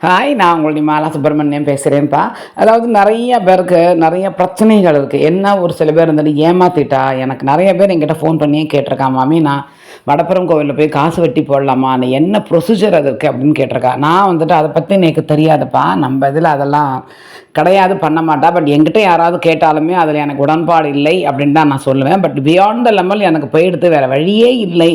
Hi நான் உங்களுடைய மாலா சுப்பிரமணியம் பேசுகிறேன்ப்பா அதாவது நிறைய பேருக்கு நிறைய பிரச்சனைகள் இருக்குது என்ன ஒரு சில பேர் இருந்துட்டு ஏமாத்திட்டா எனக்கு நிறைய பேர் என்கிட்ட ஃபோன் பண்ணியே கேட்டிருக்கான் மாமி. நான் வடப்புறம் கோவிலில் போய் காசு வெட்டி போடலாமா அந்த என்ன ப்ரொசீஜர் அதுக்கு அப்படின்னு கேட்டிருக்கா. நான் வந்துட்டு அதை பற்றி எனக்கு தெரியாதுப்பா. நம்ம இதில் அதெல்லாம் கிடையாது பண்ண மாட்டா. பட் எங்கிட்ட யாராவது கேட்டாலுமே அதில் எனக்கு உடன்பாடு இல்லை அப்படின்னு தான் நான் சொல்லுவேன். பட் பியாண்ட் த லெவல் எனக்கு போயிடுத்து வேறு வழியே இல்லை.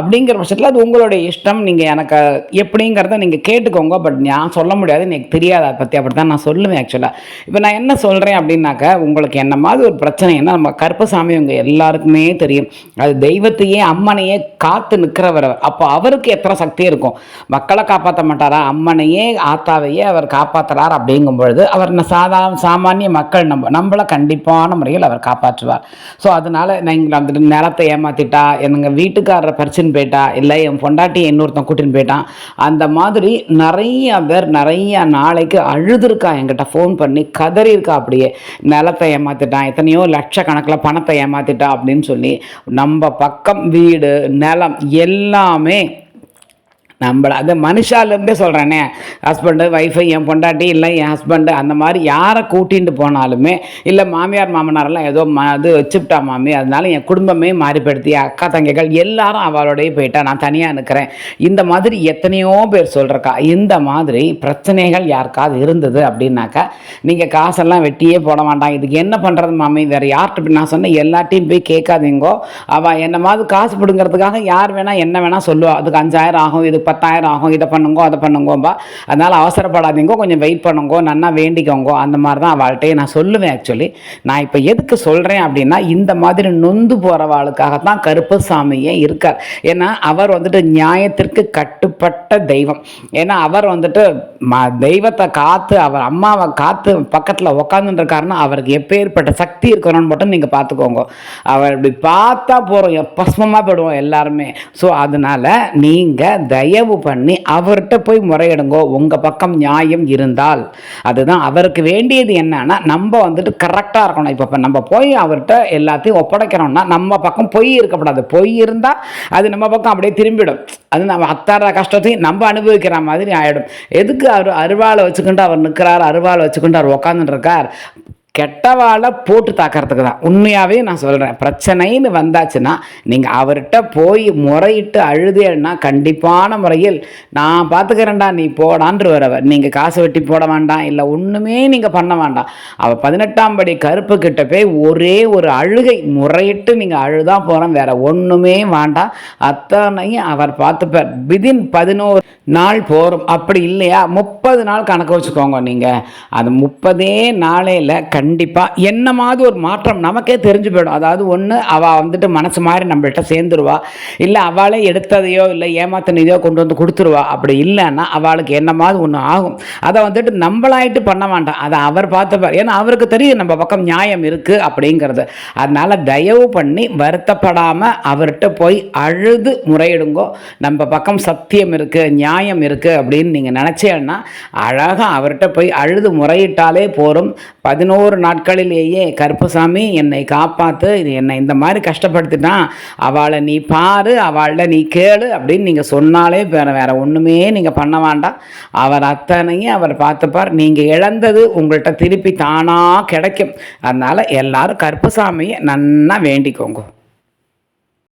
அப்படிங்கிற பட்சத்தில் அது உங்களுடைய இஷ்டம். நீங்கள் எனக்கு எப்படிங்கிறத நீங்கள் கேட்டுக்கோங்க. பட் நான் சொல்ல முடியாது. எனக்கு தெரியாது. அதை பற்றி அப்படி தான் நான் சொல்லுவேன் ஆக்சுவலாக இப்போ நான் என்ன சொல்கிறேன் அப்படின்னாக்கா உங்களுக்கு என்ன மாதிரி ஒரு பிரச்சனைன்னா நம்ம கருப்பசாமி உங்கள் எல்லாருக்குமே தெரியும். அது தெய்வத்தையே அம்மனையே காத்து நிற்கிறவர் அப்போ அவருக்கு எத்தனை சக்தி இருக்கும்? மக்களை காப்பாற்ற மாட்டாரா? அம்மனையே ஆத்தாவையே அவர் காப்பாற்றுறார் அப்படிங்கும் பொழுது அவர் சாதா சாமானிய மக்கள் நம்ம நம்மளை கண்டிப்பான முறையில் அவர் காப்பாற்றுவார். ஸோ அதனால் நீங்கள் வந்துட்டு நிலத்தை ஏமாத்திட்டா எங்கள் வீட்டுக்காரரை பறிச்சுன்னு போயிட்டா இல்லை என் பொண்டாட்டி இன்னொருத்தன் கூட்டின்னு போயிட்டான் அந்த மாதிரி நிறைய பேர் நிறைய நாளைக்கு அழுதுருக்கா என்கிட்ட ஃபோன் பண்ணி கதறியிருக்கா அப்படியே. நிலத்தை ஏமாத்திட்டான் எத்தனையோ லட்சக்கணக்கில் பணத்தை ஏமாத்திட்டா அப்படின்னு சொல்லி நம்ம பக்கம் வீடு நலம் எல்லாமே நம்மளை அது மனுஷாலேருந்தே சொல்கிறேனே ஹஸ்பண்டு ஒய்ஃபு என் பொண்டாட்டி இல்லை என் ஹஸ்பண்டு அந்த மாதிரி யாரை கூட்டிகிட்டு போனாலுமே இல்லை மாமியார் மாமனாரெல்லாம் ஏதோ ம அது வச்சுப்பிட்டா மாமி அதனால என் குடும்பமே மாறிப்படுத்தி அக்கா தங்கைகள் எல்லாரும் அவளோடய போயிட்டா நான் தனியாக நிற்கிறேன் இந்த மாதிரி எத்தனையோ பேர் சொல்கிறக்கா இந்த மாதிரி பிரச்சனைகள் யாருக்காவது இருந்தது அப்படின்னாக்கா நீங்கள் காசெல்லாம் வெட்டியே போட வேண்டாம். இதுக்கு என்ன பண்ணுறது மாமி? வேறு யார்கிட்ட நான் சொன்னேன் எல்லாட்டையும் போய் கேட்காதீங்கோ. அவள் என்ன மாதிரி காசு பிடுங்கிறதுக்காக யார் வேணால் என்ன வேணால் சொல்லுவா. அதுக்கு அஞ்சாயிரம் ஆகும் இது பத்தாயிரம் ஆகும் இதை பண்ணுங்கோ அதை பண்ணுங்கோம்பா. அதனால் அவசரப்படாதீங்கோ கொஞ்சம் வெயிட் பண்ணுங்கோ நன்னா வேண்டிக்கோங்கோ அந்த மாதிரி தான் அவள்கிட்டயே நான் சொல்லுவேன் ஆக்சுவலி நான் இப்போ எதுக்கு சொல்கிறேன் அப்படின்னா இந்த மாதிரி நொந்து போகிறவாளுக்காகத்தான் கருப்பசாமியே இருக்கார்? ஏன்னா அவர் வந்துட்டு நியாயத்திற்கு கட்டுப்பட்ட தெய்வம். ஏன்னா அவர் வந்துட்டு ம தெய்வத்தை காத்து அவர் அம்மாவை காத்து பக்கத்தில் உக்காந்துருக்காருன்னா அவருக்கு எப்பேற்பட்ட சக்தி இருக்கணும்னு மட்டும் நீங்கள் பார்த்துக்கோங்க அவர் இப்படி பார்த்தா போகிறோம் பஸ்மமாக போயிடுவோம் எல்லாருமே. ஸோ அதனால் நீங்கள் தயவு பண்ணி அவர்கிட்ட போய் முறையிடுங்கோ. உங்கள் பக்கம் நியாயம் இருந்தால். அதுதான் அவருக்கு வேண்டியது என்னன்னா நம்ம வந்துட்டு கரெக்டாக இருக்கணும். இப்போ இப்போ நம்ம போய் அவர்கிட்ட எல்லாத்தையும் ஒப்படைக்கிறோம்னா நம்ம பக்கம் பொய் இருக்கக்கூடாது பொய் இருந்தால் அது நம்ம பக்கம் அப்படியே திரும்பிடும். அது நம்ம அத்தார கஷ்டத்தையும் நம்ம அனுபவிக்கிற மாதிரி ஆகிடும் எதுக்கு அவர் அருவாளை வச்சுக்கிட்டு அவர் நிற்கிறார் அருவாளை வச்சுக்கிட்டு அவர் உக்காந்துட்டு இருக்கார்? கெட்டவாளை போட்டு தாக்கிறதுக்கு தான். உண்மையாகவே நான் சொல்கிறேன் பிரச்சனைன்னு வந்தாச்சுன்னா நீங்கள் அவர்கிட்ட போய் முறையிட்டு அழுதேன்னா கண்டிப்பான முறையில் நான் பார்த்துக்கிறேன்டா நீ போடான்று அவர் நீங்கள் காசு வெட்டி போட வேண்டாம். இல்லை ஒன்றுமே நீங்கள் பண்ண வேண்டாம். அவள் பதினெட்டாம் படி கருப்பு கிட்ட போய் ஒரே ஒரு அழுகை முறையிட்டு நீங்கள் அழுதா போகிறோம் வேற ஒன்றுமே வேண்டாம். அத்தனையும் அவர் பார்த்துப்பார். விதின் பதினோரு நாள் போகிறோம் அப்படி இல்லையா? முப்பது நாள் கணக்கு வச்சுக்கோங்க நீங்கள் அது முப்பதே நாளையில் கண்டிப்பாக என்ன மாதிரி ஒரு மாற்றம் நமக்கே தெரிஞ்சு போயிடும். அதாவது ஒன்று அவள் வந்துட்டு மனசு மாதிரி நம்மள்கிட்ட சேர்ந்துருவா. இல்லை அவளே எடுத்ததையோ இல்லை ஏமாத்தினதையோ கொண்டு வந்து கொடுத்துருவா. அப்படி இல்லைன்னா அவளுக்கு என்ன மாதிரி ஒன்று ஆகும். அதை வந்துட்டு நம்மளாயிட்டு பண்ண மாட்டான். அதை அவர் பார்த்துப்பார் ஏன்னா அவருக்கு தெரியும் நம்ம பக்கம் நியாயம் இருக்குது அப்படிங்கிறது. அதனால் தயவு பண்ணி வருத்தப்படாமல் அவர்கிட்ட போய் அழுது முறையிடுங்கோ. நம்ம பக்கம் சத்தியம் இருக்குது நியாயம் இருக்குது அப்படின்னு நீங்கள் நினச்சேன்னா அழகாக அவர்கிட்ட போய் அழுது முறையிட்டாலே போரும் பதினோரு நாட்களிலேயே கருப்பசாமி என்னை காப்பாற்று இது என்னை இந்த மாதிரி கஷ்டப்படுத்திட்டான் அவளை நீ பாரு அவளை நீ கேளு அப்படின்னு நீங்கள் சொன்னாலே வேறு வேறு ஒன்றுமே நீங்கள் பண்ண வேண்டாம். அவர் அத்தனையும் அவர் பார்த்துப்பார். நீங்கள் இழந்தது உங்கள்கிட்ட திருப்பி தானாக கிடைக்கும். அதனால் எல்லாரும் கருப்பசாமியை நன்னா வேண்டிக்கோங்க.